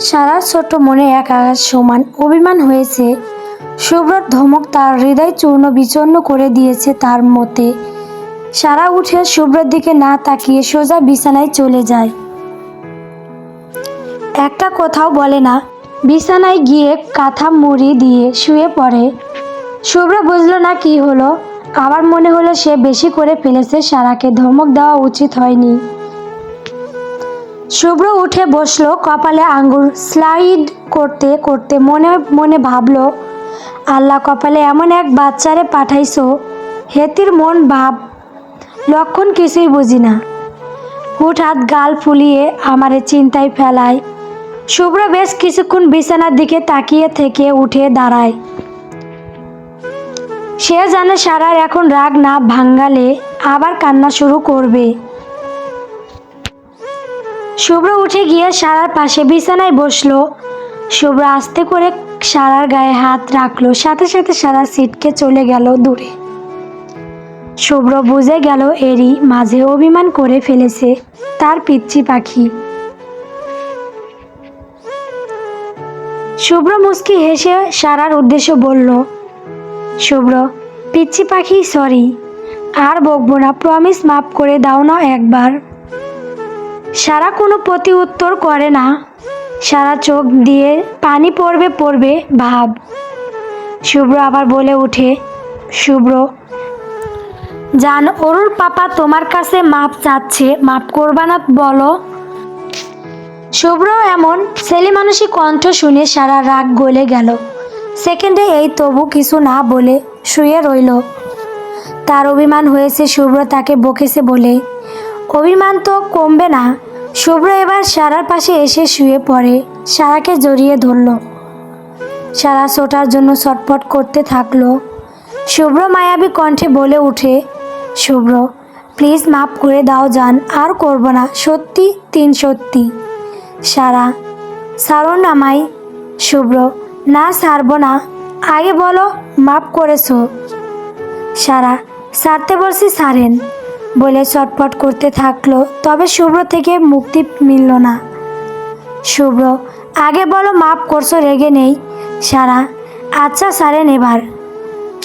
সারা ছোট মনে এক আঘাত সমান অভিমান হয়েছে। সুব্রত ধমক তার হৃদয় চূর্ণ বিচূর্ণ করে দিয়েছে তার মতে। সারা উঠে শুভ্রর দিকে না তাকিয়ে সোজা বিছানায় চলে যায়। একটা কোথাও বলে না, বিছানায় গিয়ে কাঁথা মুড়ি দিয়ে শুয়ে পড়ে। শুভ্র বুঝলো না কি হলো আবার মনে হলো সে বেশি করে ফেলেছে সারাকে, ধমক দেওয়া উচিত হয়নি। শুভ্র উঠে বসল, কপালে আঙ্গুর স্লাইড করতে করতে মনে মনে ভাবলো, আল্লাহ কপালে এমন এক বাচ্চারে পাঠাইছো, হেতির মন ভাব, লক্ষণ কিছুই বুঝি না। হুটহাট গাল ফুলিয়ে আমারে চিন্তায় ফেলায়। শুভ্র বেশ কিছুক্ষণ বিছানার দিকে তাকিয়ে থেকে উঠে দাঁড়ায়। সে জানে সারার এখন রাগ না ভাঙ্গালে আবার কান্না শুরু করবে। শুভ্র উঠে গিয়ে সারার পাশে বিছানায় বসল। শুভ্র আস্তে করে সারার গায়ে হাত রাখল, সাথে সাথে সারা সিটকে চলে গেল দূরে। শুভ্র বুঝে গেল এরই মাঝে অভিমান করে ফেলেছে তার পিচ্ছি পাখি। শুভ্র মুস্কি হেসে সারার উদ্দেশ্য বলল, শুভ্র পিচ্ছি পাখি সরি আর বকবো না প্রমিস মাফ করে দাও না একবার। সারা কোনো প্রতি উত্তর করে না। সারা চোখ দিয়ে পানি পড়বে পড়বে ভাব। শুভ্র আবার বলে ওঠে, শুভ্র, জান, অরুর পাপা তোমার কাছে মাপ চাচ্ছে, মাপ করবা না বলো? শুভ্র এমন ছেলে মানুষই কণ্ঠ শুনে সারা রাগ গলে গেল। সেকেন্ডে এই তবু কিছু না বলে শুয়ে রইল। তার অভিমান হয়েছে শুভ্র তাকে বকেছে বলে। অভিমান তো কমবে না। শুভ্র এবার সারার পাশে এসে শুয়ে পড়ে। সারাকে জড়িয়ে ধরল। সারা সোটার জন্য ছটফট করতে থাকল। শুভ্র মায়াবী কণ্ঠে বলে উঠে, শুভ্র প্লিজ মাফ করে দাও যান আর করব না। সত্যি, তিন সত্যি। সারা সারো না আমায়। শুভ্র, না সারব না। আগে বলো, মাফ করেছ। সারা সারতে বলছি সারেন বলে চটপট করতে থাকল, তবে শুভ্র থেকে মুক্তি মিলল না। শুভ্র, আগে বলো মাফ করছ, রেগে নেই। সারা আচ্ছা সারেন এবার।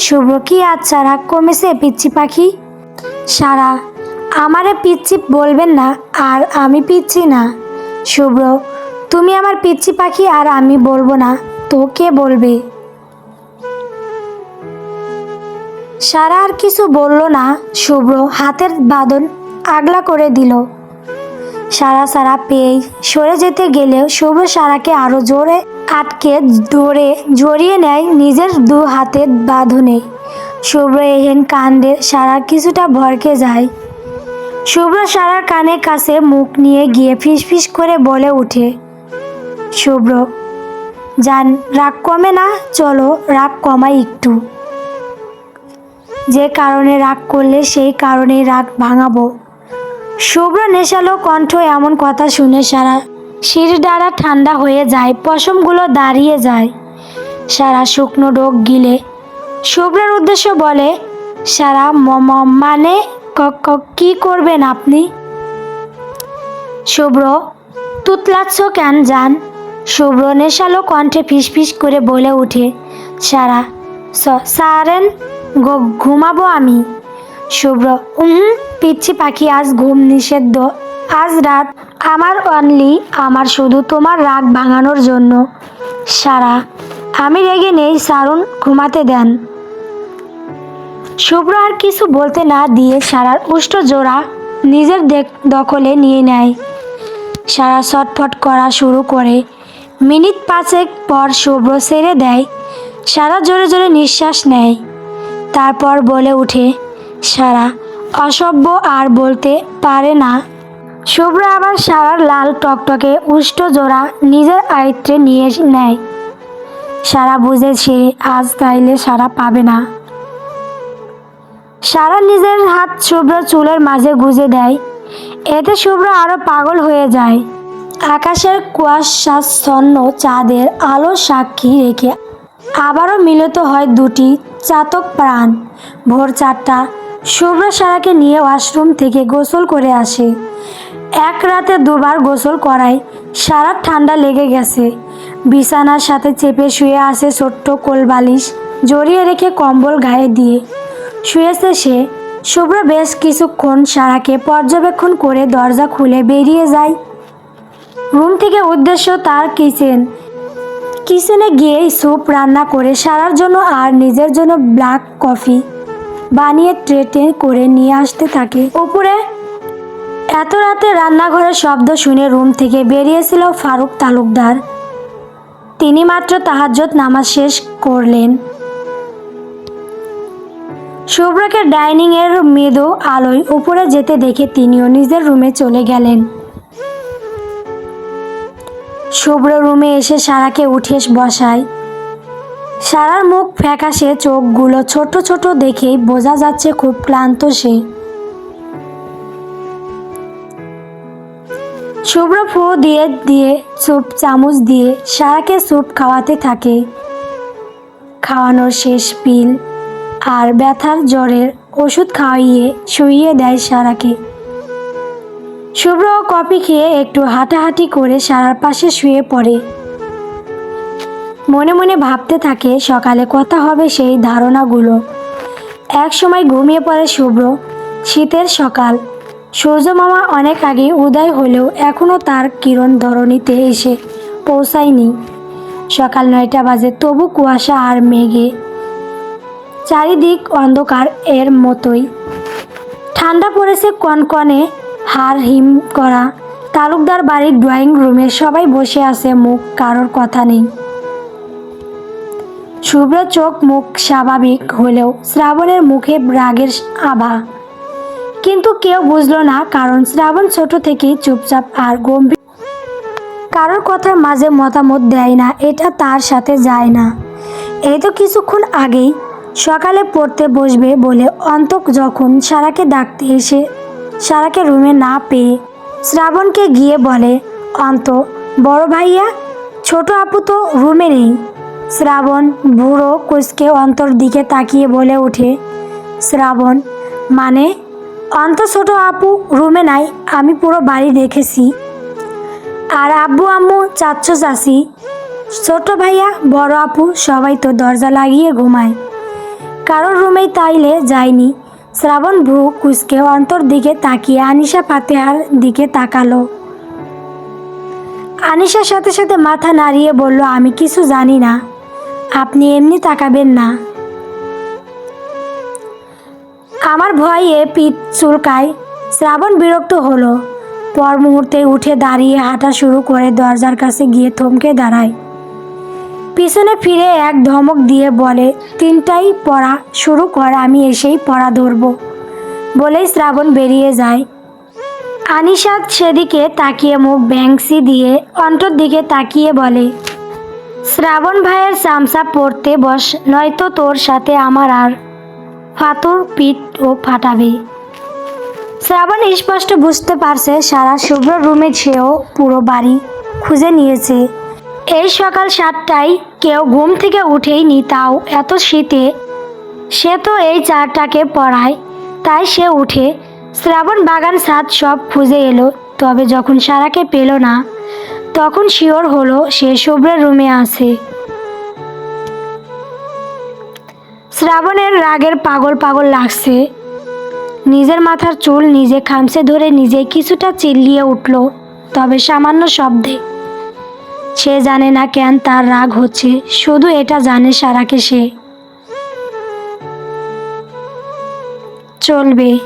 শুভ্র, কি আচ্ছা রাগ কমেছে পিচ্ছি পাখি? সারা, আমারে পিচ্ছি বলবেন না, আর আমি পিচ্ছি না। শুভ্র, তুমি আমার পিচ্ছি পাখি, আর আমি বলব না, তো কে বলবে? সারা আর কিছু বলল না, শুভ্র হাতের বাঁধন আগলা করে দিল। সারা সারা পেয়ে সরে যেতে গেলেও শুভ্র সারাকে আরও জোরে আটকে ধরে জড়িয়ে নেয় নিজের দু হাতের বাঁধনে। শুভ্র এহেন কাণ্ডে সারা কিছুটা ভরকে যায়। শুভ্র সারার কানের কাছে মুখ নিয়ে গিয়ে ফিসফিস করে বলে ওঠে, শুভ্র, যান, রাগ কমে না, চলো, রাগ কমাই একটু। যে কারণে রাগ করলে সেই কারণে রাগ ভাঙাবো। শুভ্র নেশালো কণ্ঠ এমন কথা শুনে সারা শির দ্বারা ঠান্ডা হয়ে যায়, পশমগুলো দাঁড়িয়ে যায়। সারা শুকনো ডোক গিলে। শুভ্রের উদ্দেশ্য বলে, সারা মম মানে ক- করবেন আপনি? শুভ্র, তুতলাচ্ছ কেন যান শুভ্র নেশালো কণ্ঠে ফিসফিস করে বলে ওঠে সারা সারেন ঘুমাবো আমি। শুভ্র হুম, পিচ্ছি পাখি আজ ঘুম নিষিদ্ধ। আজ রাত আমার অনলি আমার শুধু তোমার রাগ ভাঙানোর জন্য। সারা, আমি রেগে নেই, সারুন, ঘুমাতে দেন। শুভ্র আর কিছু বলতে না দিয়ে সারার উষ্ট জোড়া নিজের দেখ- দখলে নিয়ে নেয়। সারা ছটফট করা শুরু করে। মিনিট পাঁচেক পর শুভ্র ছেড়ে দেয়। সারা জোরে জোরে নিঃশ্বাস নেয়। তারপর বলে উঠে, সারা, অসভ্য আর বলতে পারে না। শুভ্র আবার সারার লাল টকটকে উষ্ট জোড়া নিজের আয়ত্তে নিয়ে নেয়। সারা বুঝে সে আজ তাইলে সারা পাবে না। সারা নিজের হাত শুভ্র চুলের মাঝে গুজে দেয়। এতে শুভ্র আরও পাগল হয়ে যায়। আকাশের কুয়াশাচ্ছন্ন চাঁদের আলো সাক্ষী রেখে আবারও মিলিত হয় দুটি চাতক প্রাণ। ভোর চারটা, শুভ্র সারাকে নিয়ে ওয়াশরুম থেকে গোসল করে আসে। এক রাতে দুবার গোসল করায় সারা ঠান্ডা লেগে গেছে। বিছানার সাথে চেপে শুয়ে আছে ছোট্ট কোলবালিশ জড়িয়ে রেখে কম্বল গায়ে দিয়ে। শুয়েছে সে। শুভ্র বেশ কিছুক্ষণ সারাকে পর্যবেক্ষণ করে দরজা খুলে বেরিয়ে যায়। রুম থেকে উদ্দেশ্য তার কিচেন। কিচেনে গিয়ে স্যুপ রান্না করে সারার জন্য আর নিজের জন্য ব্ল্যাক কফি বানিয়ে ট্রেটে করে নিয়ে আসতে থাকে। উপরে এত রাতে রান্নাঘরের শব্দ শুনে রুম থেকে বেরিয়েছিল ফারুক তালুকদার। তিনি মাত্র তাহাজ্জত নামাজ শেষ করলেন। শুভ্রকে ডাইনিং এর মৃদু আলোয় উপরে যেতে দেখে তিনিও নিজের রুমে চলে গেলেন। শুভ্র রুমে এসে সারাকে উঠে বসায়। সারার মুখ ফ্যাকাশে, চোখগুলো ছোট ছোট দেখেই বোঝা যাচ্ছে খুব ক্লান্ত সে। শুভ্র ফু দিয়ে দিয়ে, স্যুপ, চামচ দিয়ে সারাকে স্যুপ খাওয়াতে থাকে। খাওয়ানোর শেষ পিল আর ব্যথার জ্বরের ওষুধ খাওয়াইয়ে শুইয়ে দেয় সারাকে। শুভ্র কফি খেয়ে একটু হাঁটাহাঁটি করে সারার পাশে শুয়ে পড়ে। মনে মনে ভাবতে থাকে সকালে কথা হবে সেই ধারণাগুলো। এক সময় ঘুমিয়ে পড়ে শুভ্র। শীতের সকাল। সূর্য মামা অনেক আগে উদয় হলেও এখনও তার কিরণ ধরণীতে এসে পৌঁছায়নি। সকাল নয়টা বাজে, তবু কুয়াশা আর মেঘে। চারিদিক অন্ধকার এর মতোই। ঠান্ডা পড়েছে কনকনে। হার হিম করা। তালুকদার বাড়ির ড্রয়িং রুমে সবাই বসে আছে, মুখ কারোর কথা নেই। শুভ্র চোখ, মুখ স্বাভাবিক হলেও শ্রাবণের মুখে রাগের আভা। কিন্তু কেউ বুঝলো না, কারণ শ্রাবণ ছোট থেকেই চুপচাপ আর গম্ভীর। কারোর কথার মাঝে মতামত দেয় না, এটা তার সাথে যায় না। এই তো কিছুক্ষণ আগেই সকালে পড়তে বসবে বলে অন্তক যখন সারাকে ডাকতে এসে সারাকে রুমে না পেয়ে শ্রাবণকে গিয়ে বলে, অন্ত, বড় ভাইয়া, ছোট আপু তো রুমে নেই। শ্রাবণ বুড়ো কুচকে অন্তর দিকে তাকিয়ে বলে ওঠে, শ্রাবণ মানে? অন্ত, ছোট আপু রুমে নাই, আমি পুরো বাড়ি দেখেছি। আর আব্বু, আম্মু চাচ্ছ চাচি, ছোট ভাইয়া, বড় আপু সবাই তো দরজা লাগিয়ে ঘুমায়। কারোর রুমেই তাইলে যায়নি। শ্রাবণ ভ্রু কুচকে অন্তর দিকে তাকিয়ে আনিশা ফাতেহার দিকে তাকালো। আনিশার সাথে সাথে মাথা নাড়িয়ে বলল, আমি কিছু জানি না। আপনি এমনি তাকাবেন না। আমার ভয়ে পিঠ চুলকায়। শ্রাবণ বিরক্ত হলো। পর মুহূর্তে উঠে দাঁড়িয়ে হাঁটা শুরু করে দরজার কাছে গিয়ে থমকে দাঁড়ায়। পিছনে ফিরে এক ধমক দিয়ে বলে, তিনটাই পড়া শুরু কর, আমি এসেই পড়া ধরবো। বলেই শ্রাবণ বেরিয়ে যায়। আনিশাদ সেদিকে তাকিয়ে মুখ ব্যাংসি দিয়ে অন্তর দিকে তাকিয়ে বলে, শ্রাবণ ভাইয়ের চামচা পড়তে বস, নয়তো তোর সাথে আমার আর ফাতুর পিঠ ও ফাটাবে। শ্রাবণ স্পষ্ট বুঝতে পারছে, সারা শুভ্র রুমে সেও পুরো বাড়ি খুঁজে নিয়েছে। এই সকাল সাতটায় কেউ ঘুম থেকে উঠেইনি তাও এত শীতে। সে তো এই চারটাকে পড়ায়, তাই সে উঠে শ্রাবণ বাগান ছাদ সব খুঁজে এলো, তবে যখন সারাকে পেল না, তখন শিওর হলো সে শুভ্রের রুমে আছে। শ্রাবণের রাগের পাগল পাগল লাগছে। নিজের মাথার চুল নিজে খামছে ধরে নিজে কিছুটা চিল্লিয়ে উঠল, তবে সামান্য শব্দে। সে জানে না কেন তার রাগ হচ্ছে। শুধু এটা জানে সারাকে সে। চলবে।